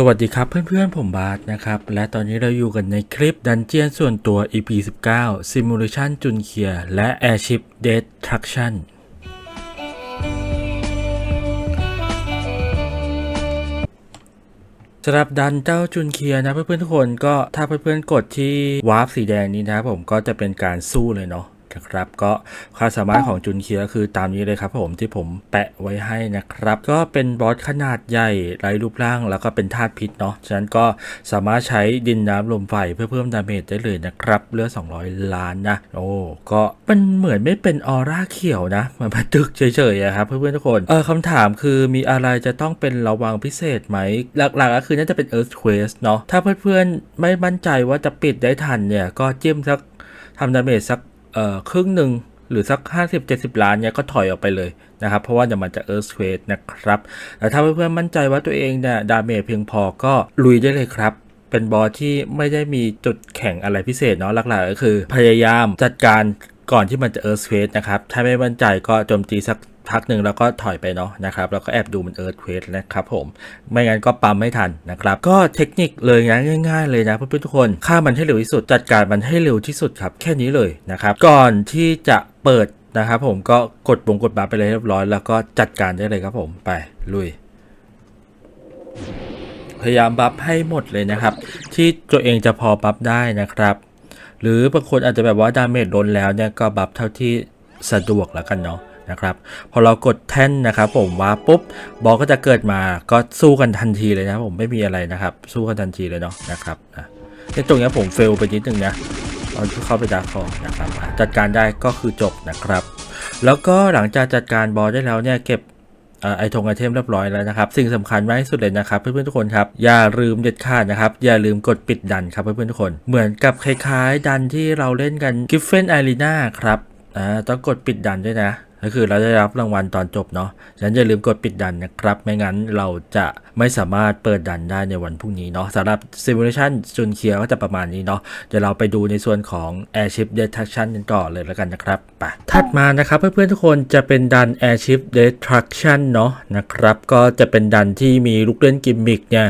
สวัสดีครับเพื่อนๆผมบาสนะครับ และตอนนี้เราอยู่กันในคลิปดันเจียนส่วนตัว EP 19 Simulation จุนเคียและ Airship Destruction สำหรับดันเจ้าจุนเคียนะเพื่อนๆทุกคนก็ถ้าเพื่อนๆกดที่วาร์ปสีแดงนี้นะผมก็จะเป็นการสู้เลยเนาะ นะครับ ก็ความสามารถของจุนเคียคือตามนี้เลยครับผมที่ผมแปะไว้ให้นะครับ ก็เป็นบอสขนาดใหญ่ไร้รูปร่าง แล้วก็เป็นธาตุพิษเนาะฉะนั้นก็สามารถใช้ดินน้ำลมไฟเพื่อเพิ่มดาเมจได้เลยนะครับเลือด200 ล้านนะโอ้ก็มันเหมือนไม่เป็นออร่าเขียวนะเหมือนมันตึกเฉยๆอะครับเพื่อนๆทุกคนเออคำถามคือมีอะไรจะต้องเป็นระวังพิเศษไหม หลักๆก็คือน่าจะเป็น Earth Quest เนาะถ้าเพื่อนๆไม่มั่นใจว่าจะปิดได้ทันเนี่ย ก็จิ้มสักทำดาเมจสัก อ่อครึ่งหนึ่งหรือสัก 50-70 ล้านเนี่ยก็ถอยออกไปเลยนะครับ เพราะว่าเดี๋ยวมันจะ Earth Quest นะครับ แต่ถ้าเพื่อนๆมั่นใจว่าตัวเองเนี่ยดาเมจเพียงพอก็ลุยได้เลยครับ เป็นบอสที่ไม่ได้มีจุดแข็งอะไรพิเศษเนาะหลักๆก็คือ พยายามจัดการก่อนที่มันจะ Earth Quest นะครับ ถ้าไม่มั่นใจก็โจมตีสัก พักหนึ่งแล้วก็ถอยไปเนาะนะครับแล้วก็แอบดูมัน Earth Quest นะครับผม ไม่งั้นก็ปั๊มไม่ทันนะครับ ก็เทคนิคเลยนะง่าย ๆ เลยนะเพื่อนๆทุกคนฆ่ามันให้เร็วที่สุดจัดการมันให้เร็วที่สุดครับ แค่นี้เลยนะครับ ก่อนที่จะเปิดนะครับผมก็กดบงกดบัฟไปเลยเรียบร้อย แล้วก็จัดการได้เลยครับผมไปลุยพยายามบัฟให้หมดเลยนะครับ ที่ตัวเองจะพอบัฟได้นะครับ หรือบางคนอาจจะแบบว่าดาเมจล้นแล้วเนี่ยก็บัฟเท่าที่สะดวกแล้วกันเนาะ นะครับ พอเรากดแท่นนะครับผมว่าปุ๊บบอสก็จะเกิดมาก็สู้กันทันทีเลยนะผมไม่มีอะไรนะครับ สู้กันทันทีเลยเนาะนะครับอะในตรงนี้ผมเฟลไปนิดนึงนะตอนที่เข้าไปดาร์คอนะครับจัดการได้ก็คือจบนะครับ แล้วก็หลังจากจัดการบอสได้แล้วเนี่ยเก็บไอทงไอเทมเรียบร้อยแล้วนะครับ สิ่งสำคัญมากที่สุดเลยนะครับ เพื่อนๆทุกคนครับ อย่าลืมเด็ดขาดนะครับ อย่าลืมกดปิดดันครับเพื่อนๆทุกคน เหมือนกับคล้ายๆ ดันที่เราเล่นกันกิฟเฟนอารีนาครับอ่าต้องกดปิดดันด้วยนะ ก็คือเราได้รับรางวัลตอนจบเนาะฉะนั้นอย่าลืมกดปิดดันนะครับ ไม่งั้นเราจะไม่สามารถเปิดดันได้ในวันพรุ่งนี้เนาะสำหรับ Simulation จุนเคียก็จะประมาณนี้เนาะเดี๋ยวเราไปดูในส่วนของ Airship Detection กันก่อนเลยแล้วกันนะครับไปถัดมานะครับเพื่อนๆทุกคนจะเป็นดัน Airship Destruction เนาะนะครับ ก็จะเป็นดันที่มีลูกเล่นกิมมิกเนี่ย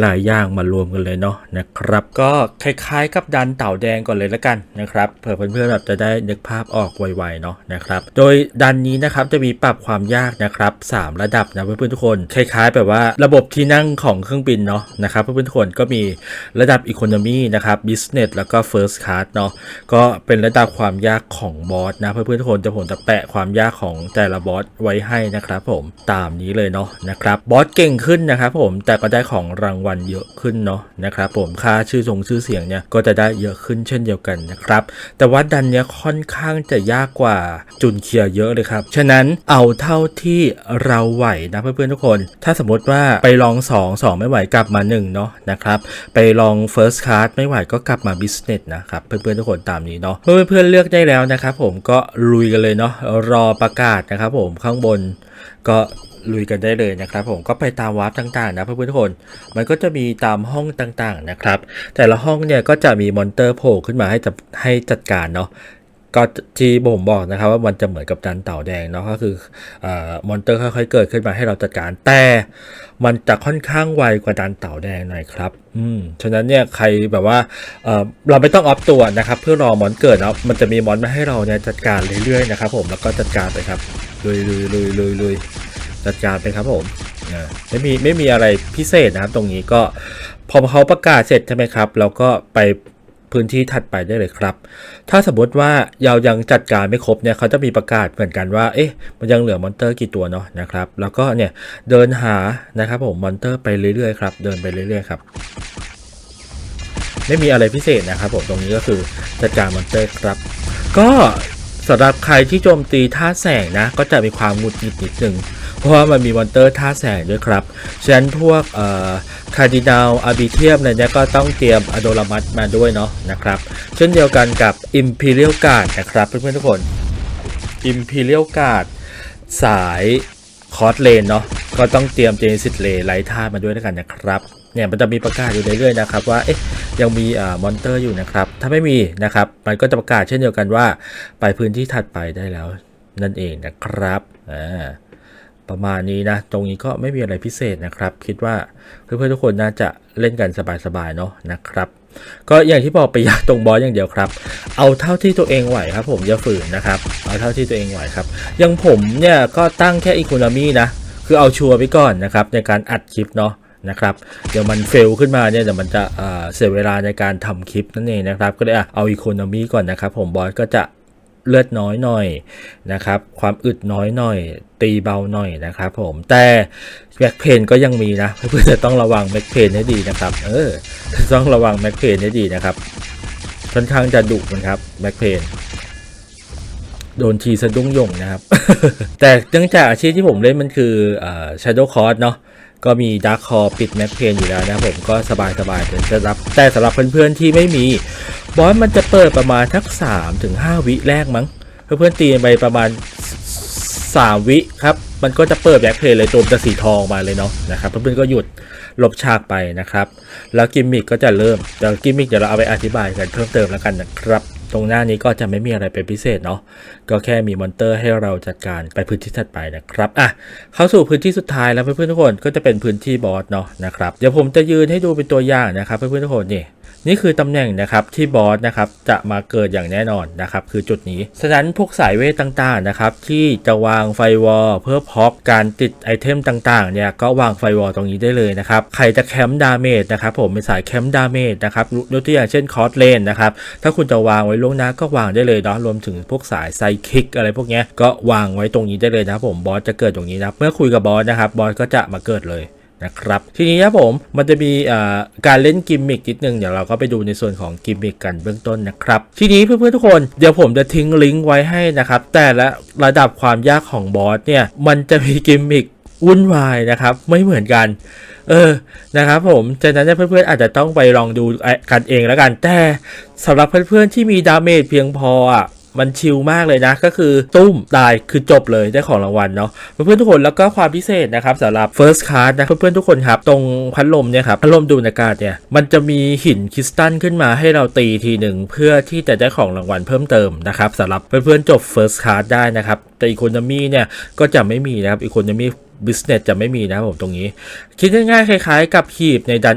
หลายๆอย่างมารวมกันเลยเนาะนะครับ ก็คล้ายๆ กับดันเต่าแดงก่อนเลยแล้วกันนะครับเผื่อเพื่อนๆแบบจะได้นึกภาพออกไวๆเนาะนะครับ โดยดันนี้นะครับจะมีปรับความยากนะครับสามระดับนะเพื่อนๆทุกคนคล้ายๆแบบว่าระบบที่นั่งของเครื่องบินเนาะนะครับเพื่อนๆทุกคนก็มีระดับ Economy นะครับ Business แล้วก็ First Class เนาะก็เป็นระดับความยากของบอสนะเพื่อนๆทุกคนจะผมจะแปะความยากของแต่ละบอสไว้ให้นะครับผมตามนี้เลยเนาะนะครับบอสเก่งขึ้นนะครับผมแต่ก็ได้ของรางวัลเยอะขึ้นเนาะนะครับผมค่าชื่อทรงชื่อเสียงเนี่ยก็จะได้เยอะขึ้นเช่นเดียวกันนะครับแต่ว่าดันเนี้ยค่อนข้างจะยากกว่าจุนเคียเยอะเลยครับ ฉะนั้นเอาเท่าที่เราไหวนะเพื่อนๆทุกคน ถ้าสมมติว่าไปลอง 2 2 ไม่ไหวกลับมา1เนาะนะครับ ไปลอง First Class ไม่ไหวก็กลับมา Business นะครับเพื่อนๆทุกคนตามนี้เนาะเพื่อนๆเลือกได้แล้วนะครับผมก็ลุยกันเลยเนาะรอประกาศนะครับผมข้างบนก็ลุยกันได้เลยนะครับผมก็ไปตามวาร์ปต่างๆนะเพื่อนๆทุกคน มันก็จะมีตามห้องต่างๆนะครับ แต่ละห้องเนี่ยก็จะมีมอนเตอร์โผล่ขึ้นมาให้จับให้จัดการเนาะ ก็ที่ผมบอกนะครับว่ามันจะเหมือนกับดันเต่าแดงเนาะก็คืออมอนเตอร์ค่อยๆเกิดขึ้นมาให้เราจัดการแต่มันจะค่อนข้างไวกว่าดันเต่าแดงหน่อยครับอืมฉะนั้นเนี่ยใครแบบว่าเเราไม่ต้องออฟตัวนะครับ เพื่อรอมอนเกิดเนาะมันจะมีมอนมาให้เราเนี่ยจัดการเรื่อยๆนะครับผมแล้วก็จัดการไปครับลุยลุยลุยลุยลุยจัดการไปครับผมไม่มีไม่มีอะไรพิเศษนะครับตรงนี้ก็พอเขาประกาศเสร็จใช่ไหมครับ เราก็ไป พื้นที่ถัดไปได้เลยครับ ถ้าสมมติว่าเรายังจัดการไม่ครบเนี่ยเขาจะมีประกาศเหมือนกันว่า เอ๊ะ มันยังเหลือมอนเตอร์กี่ตัวเนาะนะครับ แล้วก็เนี่ยเดินหานะครับผมมอนเตอร์ไปเรื่อยๆครับ เดินไปเรื่อยๆครับ ไม่มีอะไรพิเศษนะครับผม ตรงนี้ก็คือจัดการมอนเตอร์ครับ ก็ สำหรับใครที่โจมตีท่าแสงนะ ก็จะมีความหงุดหงิดนิดนึงเพราะว่ามันมีมอนเตอร์ท่าแสงด้วยครับ ฉะนั้นพวกเอ่อคาร์ดินาลอาบิเทียมอะไรเนี่ยก็ต้องเตรียมอะโดรามัสมาด้วยเนาะนะครับ เช่นเดียวกันกับ Imperial Guard นะครับเพื่อนๆทุกคน Imperial Guard สายคอร์สเลนเนาะก็ต้องเตรียมเจนสิตเลไลท์ท่ามาด้วยแล้วกันนะครับ เนี่ยมันจะมีประกาศอยู่เรื่อยๆนะครับว่าเอ๊ะยังมีอ่ามอนเตอร์อยู่นะครับ ถ้าไม่มีนะครับ มันก็จะประกาศเช่นเดียวกันว่า ไปพื้นที่ถัดไปได้แล้วนั่นเองนะครับอ่าประมาณนี้นะ ตรงนี้ก็ไม่มีอะไรพิเศษนะครับ คิดว่าเพื่อนๆทุกคนน่าจะเล่นกันสบายๆเนาะนะครับ ก็อย่างที่บอกไปยากตรงบอสอย่างเดียวครับ เอาเท่าที่ตัวเองไหวครับ ผมอย่าฝืนนะครับ เอาเท่าที่ตัวเองไหวครับอยังผมเนี่ยก็ตั้งแค่อีโคโนมีนะ คือเอาชัวร์ไปก่อนนะครับในการอัดคลิปเนาะ นะครับเดี๋ยวมันเฟลขึ้นมาเนี่ยเดี๋ยวมันจะเสียเวลาในการทำคลิปนั่นเองนะครับ ก็เลยเอาอีโคโนมีก่อนนะครับผมบอสก็จะเลือดน้อยหน่อยนะครับ ความอึดน้อยหน่อย ตีเบาหน่อยนะครับผมแต่แบ็คเพนก็ยังมีนะเพื่อนจะต้องระวังแบ็คเพนให้ดีนะครับเออต้องระวังแบ็คเพนให้ดีนะครับค่อนข้างจะดุนะครับแบ็คเพนโดนทีสะดุ้งยงนะครับ แต่เนื่องจากอาชีพที่ผมเล่นมันคือเอ่อ Shadow Cross เนาะ ก็มี Dark Core ปิดแม็กเพนอยู่แล้วนะผมก็สบายสบายๆจะรับแต่สำหรับเพื่อนๆที่ไม่มีบอสมันจะเปิดประมาณทัก3ถึง5วิแรกมั้งเพื่อนๆตีไปประมาณ 3 วิครับ มันก็จะเปิดแบ็คเพลย์เลยตัวมันจะสีทองมาเลยเนาะนะครับเพื่อนๆก็หยุดลบฉากไปนะครับ แล้วกิมมิกก็จะเริ่มเดี๋ยวกิมมิกเดี๋ยวเราเอาไปอธิบายกันเพิ่มเติมแล้วกันนะครับ ตรงหน้านี้ก็จะไม่มีอะไรเป็นพิเศษเนาะก็แค่มีมอนเตอร์ให้เราจัดการไปพื้นที่ถัดไปนะครับอะเข้าสู่พื้นที่สุดท้ายแล้วเพื่อนๆทุกคนก็จะเป็นพื้นที่บอสเนาะนะครับเดี๋ยวผมจะยืนให้ดูเป็นตัวอย่างนะครับเพื่อนๆทุกคนนี่ นี่คือตำแหน่งนะครับที่บอสนะครับจะมาเกิดอย่างแน่นอนนะครับคือจุดนี้ ฉะนั้นพวกสายเวทต่างๆนะครับที่จะวางไฟวอลเพื่อพอปการติดไอเทมต่างๆเนี่ยก็วางไฟวอลตรงนี้ได้เลยนะครับใครจะแคมป์ดาเมจนะครับผมเป็นสายแคมป์ดาเมจนะครับยกตัวอย่างเช่นคอร์สเลนนะครับถ้าคุณจะวางไว้ล่วงหน้าก็วางได้เลยเนาะรวมถึงพวกสายไซคิกอะไรพวกนี้ก็วางไว้ตรงนี้ได้เลยนะผมบอสจะเกิดตรงนี้นะเมื่อคุยกับบอสนะครับบอสก็จะมาเกิดเลย นะครับทีนี้ครับผมมันจะมีการเล่นกิมมิกนิดนึงเดี๋ยวเราก็ไปดูในส่วนของกิมมิกกันเบื้องต้นนะครับทีนี้เพื่อนๆทุกคนเดี๋ยวผมจะทิ้งลิงก์ไว้ให้นะครับแต่ละระดับความยากของบอสเนี่ยมันจะมีกิมมิกวุ่นวายนะครับไม่เหมือนกัน เออนะครับผมจากนั้นเนี่ยเพื่อนๆอาจจะต้องไปลองดูกันเองแล้วกันแต่สำหรับเพื่อนๆที่มีดาเมจเพียงพออะ มันชิลมากเลยนะ ก็คือตุ้มตายคือจบเลยได้ของรางวัลเนาะเพื่อนๆทุกคนแล้วก็ความพิเศษนะครับสำหรับ first card นะเพื่อนๆทุกคนครับ ตรงพัดลมเนี่ยครับพัดลมดูดอากาศเนี่ยมันจะมีหินคริสตัลขึ้นมาให้เราตีทีหนึ่งเพื่อที่จะได้ของรางวัลเพิ่มเติมนะครับสำหรับเพื่อนๆจบ first card ได้นะครับแต่ economy เนี่ยก็จะไม่มีนะครับ economy business จะไม่มีนะผมตรงนี้ คิดง่ายๆคล้ายๆ กับหีบในดัน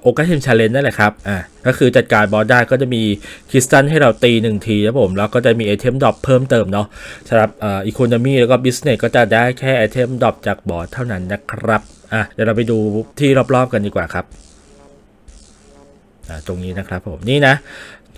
โอกาเทมชาเลนนั่นแหละครับ อ่าก็คือจัดการบอสได้ก็จะมีคริสตัลให้เราตีหนึ่งทีครับผม แล้วก็จะมีไอเทมดรอปเพิ่มเติมเนาะสำหรับอ่าอีโคโนมีแล้วก็บิสเนสก็จะได้แค่ไอเทมดรอปจากบอสเท่านั้นนะครับ อะ เดี๋ยวเราไปดูที่รอบๆกันดีกว่าครับ อ่า ตรงนี้นะครับผม นี่นะ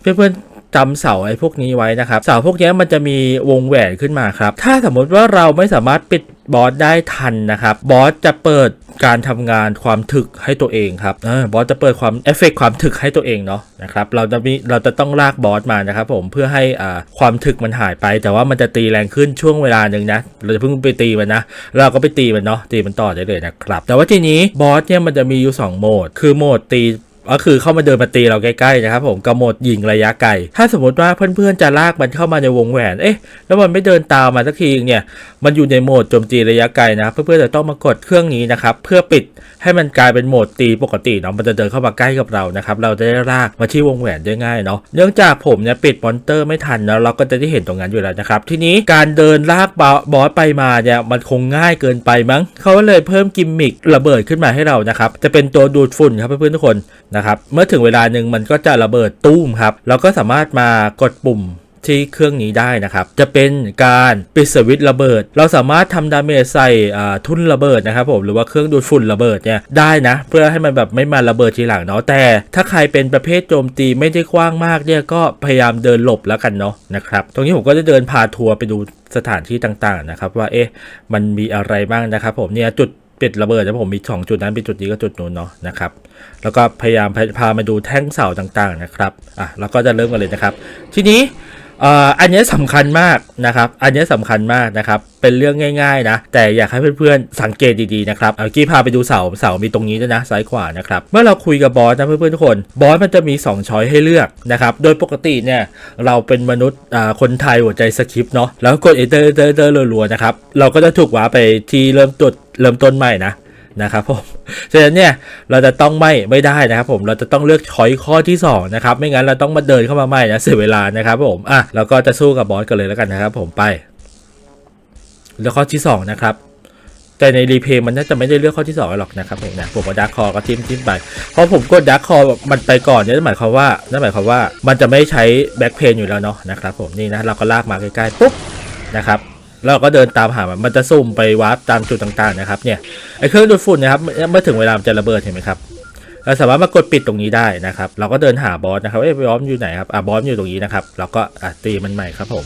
เพื่อนๆจำเสาไอ้พวกนี้ไว้นะครับ เสาพวกนี้มันจะมีวงแหวนขึ้นมาครับ ถ้าสมมติว่าเราไม่สามารถปิด บอสได้ทันนะครับ บอสจะเปิดการทำงานความถึกให้ตัวเองครับออบอสจะเปิดความเอฟเฟกความถึกให้ตัวเองเนาะนะครับ เราจะมีเราจะต้องลากบอสมานะครับ ผมเพื่อให้อ่าความถึกมันหายไป แต่ว่ามันจะตีแรงขึ้นช่วงเวลาหนึ่งนะเราจะเพิ่งไปตีมันนะเราก็ไปตีมันเนาะตีมันต่อได้เลยนะครับ แต่ว่าทีนี้บอสเนี่ยมันจะมีอยู่สองโหมด คือโหมดตี ก็คือเข้ามาเดินมาตีเราใกล้ๆนะครับผมกระหมดยิงระยะไกล ถ้าสมมติว่าเพื่อนๆจะลากมันเข้ามาในวงแหวน เอ๊ะ แล้วมันไม่เดินตามมาสักทีเนี่ย มันอยู่ในโหมดโจมตีระยะไกลนะ เพื่อนๆจะต้องมากดเครื่องนี้นะครับ เพื่อปิดให้มันกลายเป็นโหมดตีปกติเนาะ มันจะเดินเข้ามาใกล้กับเรานะครับ เราจะได้ลากมาที่วงแหวนได้ง่ายเนาะ เนื่องจากผมเนี่ยปิดมอนเตอร์ไม่ทันแล้วเราก็จะได้เห็นตรงนั้นอยู่แล้วนะครับ ทีนี้การเดินลากบอสไปมาเนี่ยมันคงง่ายเกินไปมั้ง เขาเลยเพิ่มกิมมิคระเบิดขึ้นมาให้เรานะครับ จะเป็นตัวดูดฝุ่นครับเพื่อนๆทุกคนนะครับ เมื่อถึงเวลาหนึ่งมันก็จะระเบิดตู้มครับ เราก็สามารถมากดปุ่มที่เครื่องนี้ได้นะครับ จะเป็นการปิดสวิตช์ระเบิด เราสามารถทำดาเมจใส่ทุ่นระเบิดนะครับผมหรือว่าเครื่องดูดฝุ่นระเบิดเนี่ยได้นะ เพื่อให้มันแบบไม่มาระเบิดทีหลังเนาะแต่ถ้าใครเป็นประเภทโจมตีไม่ได้กว้างมากเนี่ยก็พยายามเดินหลบแล้วกันเนาะนะครับตรงนี้ผมก็จะเดินพาทัวร์ไปดูสถานที่ต่างๆนะครับว่าเอ๊ะมันมีอะไรบ้างนะครับผมเนี่ยจุด ปิดระเบิดนะผมมีสองจุดนั้นเป็นจุดนี้ก็จุดนู้นเนาะนะครับ แล้วก็พยายามพามาดูแท่งเสาต่างๆนะครับอะแล้วก็จะเริ่มกันเลยนะครับ ทีนี้อ่ออันนี้สำคัญมากนะครับ อันนี้สำคัญมากนะครับ เป็นเรื่องง่ายๆนะ แต่อยากให้เพื่อนๆสังเกตดีๆนะครับเอากี้พาไปดูเสา เสามีตรงนี้ด้วยนะ ซ้ายขวานะครับ เมื่อเราคุยกับบอสนะเพื่อนๆทุกคน บอสมันจะมี 2 ช้อยให้เลือกนะครับ โดยปกติเนี่ยเราเป็นมนุษย์คนไทยหัวใจสคริปต์เนาะ แล้วกดเอเตอร์เตอร์เตอร์รัวๆนะครับ เราก็จะถูกว้าไปที่เริ่มต้น เริ่มต้นใหม่นะนะครับผมฉะนั้นเนี่ยเราจะต้องไม่ไม่ได้นะครับผมเราจะต้องเลือกช้อยข้อที่2นะครับไม่งั้นเราต้องมาเดินเข้ามาใหม่นะเสียเวลานะครับผมอะเราก็จะสู้กับบอสกันเลยแล้วกันนะครับผมไปแล้วข้อที่2นะครับแต่ในรีเพย์มันน่าจะไม่ได้เลือกข้อที่สองหรอกนะครับผมนะผมก็ดักคอก็ทิมทิมไปเพราะผมกดดักคอมันไปก่อนเนี่ยนั่นหมายความว่านั่นหมายความว่ามันจะไม่ใช้แบ็คเพนอยู่แล้วเนาะนะครับผมนี่นะเราก็ลากมาใกล้ๆปุ๊บนะครับ เราก็เดินตามหามันมันจะซุ่มไปวาร์ปตามจุดต่างๆนะครับเนี่ยไอเครื่องดูดฝุ่นนะครับเมื่อถึงเวลามันจะระเบิดเห็นไหมครับเราสามารถมากดปิดตรงนี้ได้นะครับ เราก็เดินหาบอสนะครับเอ้ยบอสอยู่ไหนครับอะบอสอยู่ตรงนี้นะครับเราก็อะตีมันใหม่ครับผม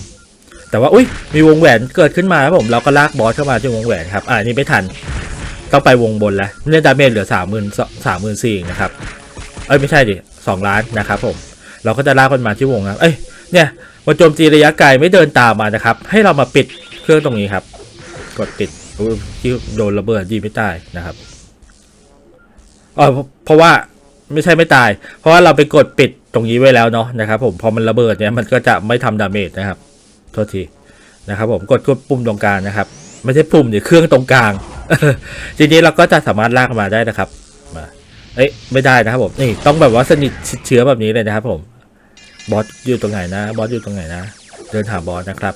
แต่ว่าอุ้ยมีวงแหวนเกิดขึ้นมาครับผมเราก็ลากบอสเข้ามาที่วงแหวนครับอ่านี่ไม่ทันต้องไปวงบนแล้วเนี่ยดาเมจเหลือสามหมื่นสามหมื่นสี่นะครับเอ้ยไม่ใช่ดิสองล้านนะครับผม เราก็จะลากมันมาที่วงครับเอ้ยเนี่ยมาโจมตีระยะไกลไม่เดินตามมานะครับ ให้เรามาปิด เครื่องตรงนี้ครับ กดปิดอุ๊ยที่โดนระเบิดดีไม่ตายนะครับอ๋อเพราะว่าไม่ใช่ไม่ตาย เพราะว่าเราไปกดปิดตรงนี้ไว้แล้วเนาะนะครับ ผมพอมันระเบิดเนี่ยมันก็จะไม่ทำดาเมจนะครับโทษทีนะครับ ผมกดกดปุ่มตรงกลางนะครับ ไม่ใช่ปุ่มเดี๋ยเครื่องตรงกลางทีนี้เราก็จะสามารถลากมาได้นะครับมาเอ้ยไม่ได้นะครับผมนี่ต้องแบบว่าสนิทชิดเชื้อแบบนี้เลยนะครับ ผมบอสอยู่ตรงไหนนะบอสอยู่ตรงไหนนะ เดินหาบอสนะครับ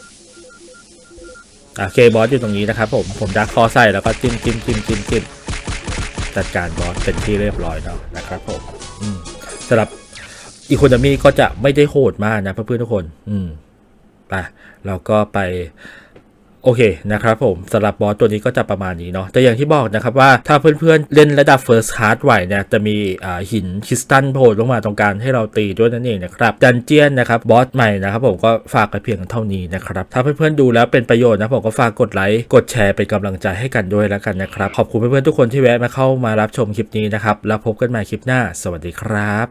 โอเคบอสอยู่ตรงนี้นะครับผมผมดักคอใส่แล้วก็จิ้มจิ้มจิ้มจิ้มจิ้มจัดการบอสเป็นที่เรียบร้อยแล้วนะครับผมอืมสำหรับอีโคโนมีก็จะไม่ได้โหดมากนะเพื่อนๆทุกคน อืมไปเราก็ไป โอเคนะครับผมสำหรับบอสตัวนี้ก็จะประมาณนี้เนาะแต่อย่างที่บอกนะครับว่าถ้าเพื่อนๆเล่นระดับ First Card ไหวเนี่ยจะมีหินคริสตัลโผล่ลงมาตรงกลางให้เราตีด้วยนั่นเองนะครับดันเจียนนะครับบอสใหม่นะครับผมก็ฝากกันเพียงเท่านี้นะครับถ้าเพื่อนๆดูแล้วเป็นประโยชน์นะผมก็ฝากกดไลค์กดแชร์เป็นกำลังใจให้กันด้วยแล้วกันนะครับขอบคุณเพื่อนๆทุกคนที่แวะมาเข้ามารับชมคลิปนี้นะครับแล้วพบกันใหม่คลิปหน้า สวัสดีครับ